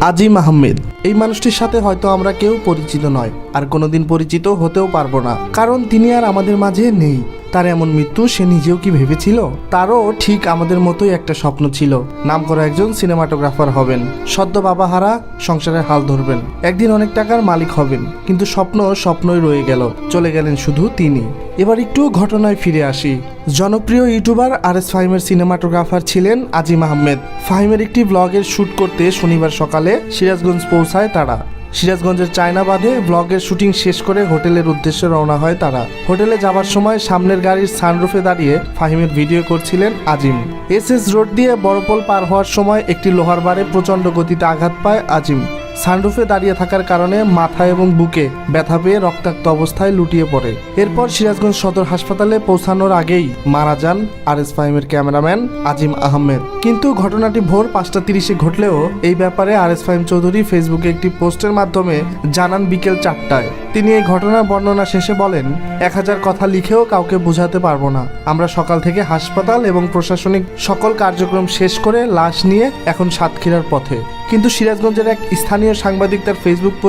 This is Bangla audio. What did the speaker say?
আজিম আহমেদ। এই মানুষটির সাথে হয়তো আমরা কেউ পরিচিত নয়, আর কোনোদিন পরিচিত হতেও পারব না, কারণ তিনি আর আমাদের মাঝে নেই। তার এমন মৃত্যু সে নিজেও কি ভেবেছিল? তারও ঠিক আমাদের মতোই একটা স্বপ্ন ছিল। নাম করা একজন সিনেমাটোগ্রাফার হবেন। সদ্য বাবা হারা সংসারের হাল ধরবেন। একদিন অনেক টাকার মালিক হবেন। কিন্তু স্বপ্ন স্বপ্নই রয়ে গেল। চলে গেলেন শুধু তিনি। এবার একটু ঘটনায় ফিরে আসি। জনপ্রিয় ইউটিউবার আর এস ফাহিমের সিনেমাটোগ্রাফার ছিলেন আজিম আহমেদ। ফাহিমের একটি ব্লগের শ্যুট করতে শনিবার সকালে সিরাজগঞ্জ পৌঁছায় তারা। সিরাজগঞ্জের চায়নাবাদে ব্লগের শুটিং শেষ করে হোটেলের উদ্দেশ্যে রওনা হয় তারা। হোটেলে যাবার সময় সামনের গাড়ির সানরুফে দাঁড়িয়ে ফাহিমের ভিডিও করছিলেন আজিম। এস এস রোড দিয়ে বড়পোল পার হওয়ার সময় একটি লোহার বারে প্রচণ্ড গতিতে আঘাত পায় আজিম। সানরুফে দাঁড়িয়ে থাকার কারণে মাথা এবং বুকে ব্যথা পেয়ে রক্তাক্ত অবস্থায় লুটিয়ে পড়ে। এরপর সিরাজগঞ্জ সদর হাসপাতালে পৌঁছানোর আগেই মারা যান আর এস ফাহিমের ক্যামেরাম্যান আজিম আহমেদ। কিন্তু ঘটনাটি ভোর পাঁচটা তিরিশে ঘটলেও এই ব্যাপারে আর এস ফাহিম চৌধুরী ফেসবুকে একটি পোস্টের মাধ্যমে জানান বিকেল চারটায়। তিনি এই ঘটনার বর্ণনা শেষে বলেন, এক হাজার কথা লিখেও কাউকে বোঝাতে পারব না। আমরা সকাল থেকে হাসপাতাল এবং প্রশাসনিক সকল কার্যক্রম শেষ করে লাশ নিয়ে এখন সাতক্ষীরার পথে। কিন্তু সিরাজগঞ্জের এক স্থানীয় সাংবাদিক তার ফেসবুক পোস্ট